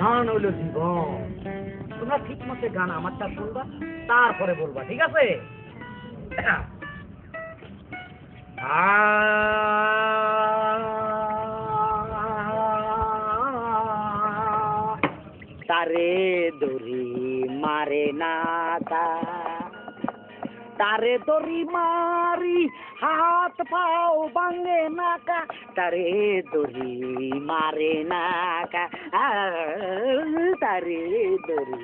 গান হইল জীবন। তোমরা ঠিক মতো গান আমারটা শুনবা, তারপরে বলবা, ঠিক আছে? তারে দড়ি মারে না তারে দড়ি মারি, হাত পাও ভাঙে নাকা তারে দড়ি মারে না কা আ, তারে দড়ি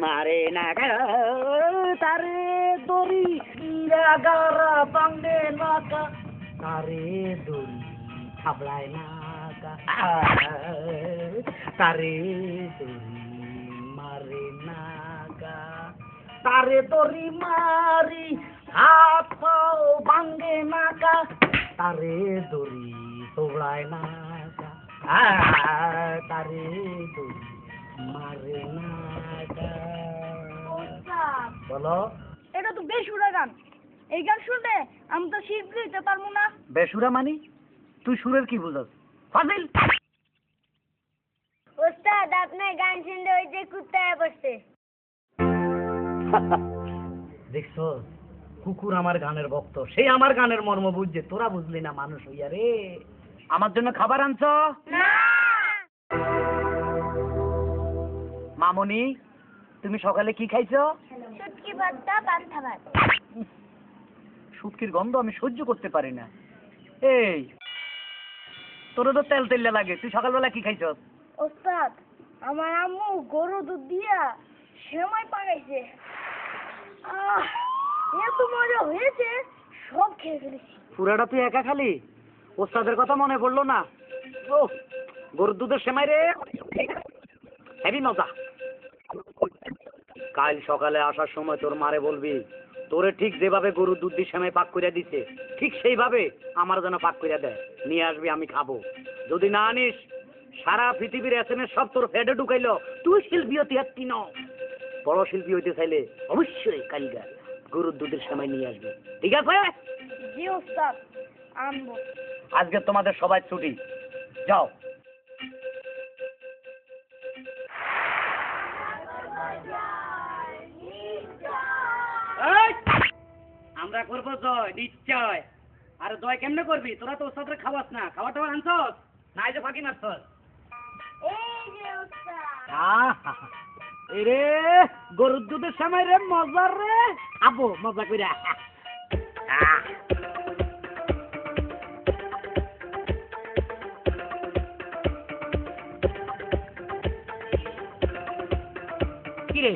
মারে না কা তারে দড়ি গারা ভাঙে না কা তারে দড়ি থাবলায় না কা আ, তারে দড়ি মারে না কা তারে মারি বলো। এটা তো বেসুরা গান। এই গান শুনলে আমি তো পারব না। বেসুরা মানি? তুই সুরের কি বুঝাস? ফাজিল! ওস্তাদ আপনার গান শুনলে ওই যে কুত্তায় বসছে দেখছ কুকুর আমার গানের ভক্ত সেই আমার গানের মর্ম বুঝছে তোরা বুঝলি না মানুষ হইয়া রে। আমার জন্য খাবার আনছ? মামনি তুমি সকালে কি খাইছো? শুটকির গন্ধ আমি সহ্য করতে পারি না। এই তোর তো তেল তেলে লাগে তুই সকালবেলা কি খাইছ? ওস্তাদ আমার আম্মু গরু দুধ দিয়া সেমাই পাকাইছে এত মজা হয়েছে সব খেয়ে ফেলেছি। পুরাটা তুই একা খালি? ওস্তাদের কথা মনে পড়ল না। ও, গরুর দুধের সেমাই রে। হেভি মজা। কাল সকালে আসার সময় তোর মারে বলবি, তোরে ঠিক যেভাবে গরুর দুধ দিয়ে সেমাই পাক করে দিছে, ঠিক সেইভাবে আমার যেন পাক করে দেয়। নিয়ে আসবি, আমি খাব। যদি না আনিস, সারা পৃথিবীর এস সব তোর ফেডে ঢুকাইল। তুই শিল্পী হতে হাতি ন বড় শিল্পী হইতে চাইলে অবশ্যই কালগা গরুর দুধের সেমাই নিয়ে আসবে। ঠিক আছে? জি, ওস্তাদ। আনব। আজকে তোমাদের সবাই ছুটি। যাও! আমরা করব জয়, নিশ্চয়। আর জয় কেমনে করবি? তোরা তো ওর খাওয়াস না। খাওয়া টাওয়া আনছস? না যে ফাঁকি মারছস। এরে, গরুর দুধের সময় রে মজা রে। আবো, মজা কইরা। কিরে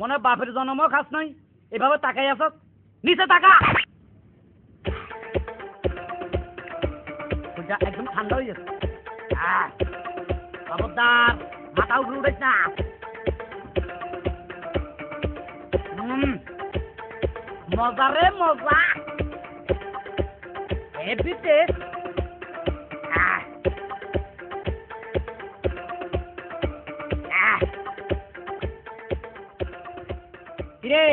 মনে বাপের জন্মও খাস নাই। এভাবে তাকাই আস নিচে তাকা! একদম ঠান্ডা হয়ে যাচ্ছে খবরদার, মাথা উপরে উঠেছ না। মজা রে মজা। হেভি কিরে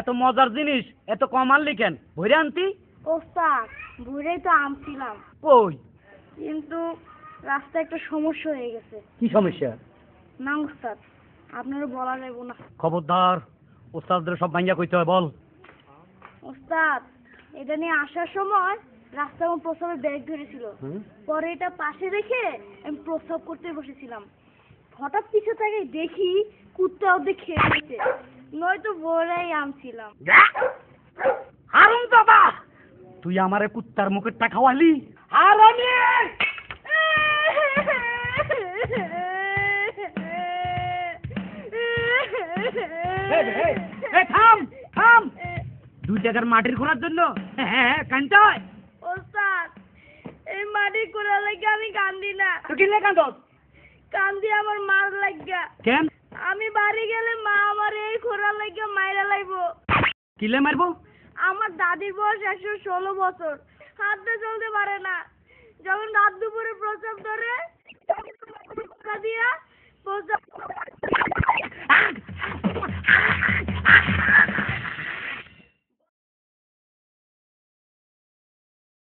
এত মজার জিনিস এত কম আনলি কেন? ভরে আনতি? ওস্তাদ ভোরেই তো আমছিলাম কই? কিন্তু রাস্তায় একটা সমস্যা হয়ে গেছে। কি সমস্যা? না ওস্তাদ আপনারও বলা যাইব না। খবরদার ওস্তাদদের সব ভাঙ্গা কইতে হয় বল। ওস্তাদ এটা নিয়ে আসার সময় রাস্তায় আমার প্রস্রাবের ব্যাগ ধরেছিল। পরে এটা পাশে রেখে আমি প্রস্রাব করতে বসেছিলাম। হঠাৎ পিছু থেকে দেখি কুত্তা ওদের খেয়ে নিয়েছে নয়তো ভোরেই আমছিলাম। হারুন দাদা তুই আমারে কুত্তার মুখেরটা খাওয়ালি? এই, থাম থাম। দুই টাকার মাটির খোলার জন্য। হ্যাঁ কানতে হয়। ওস্তাদ এই মাটি কোলা লাগে আমি কান্দি না। তুই কিনলে কান্দ কান্দি আমার মার লাগা কেন? আমি বাড়ি গেলে মা আমার এই খোরা লাগা মাইরা লাগবো কিলে মারবো? আমার দাদির বয়স একশো ষোলো বছর। হাতে চলতে পারে না। যখন রাত দুপুরে প্রস্রাব ধরে দিয়া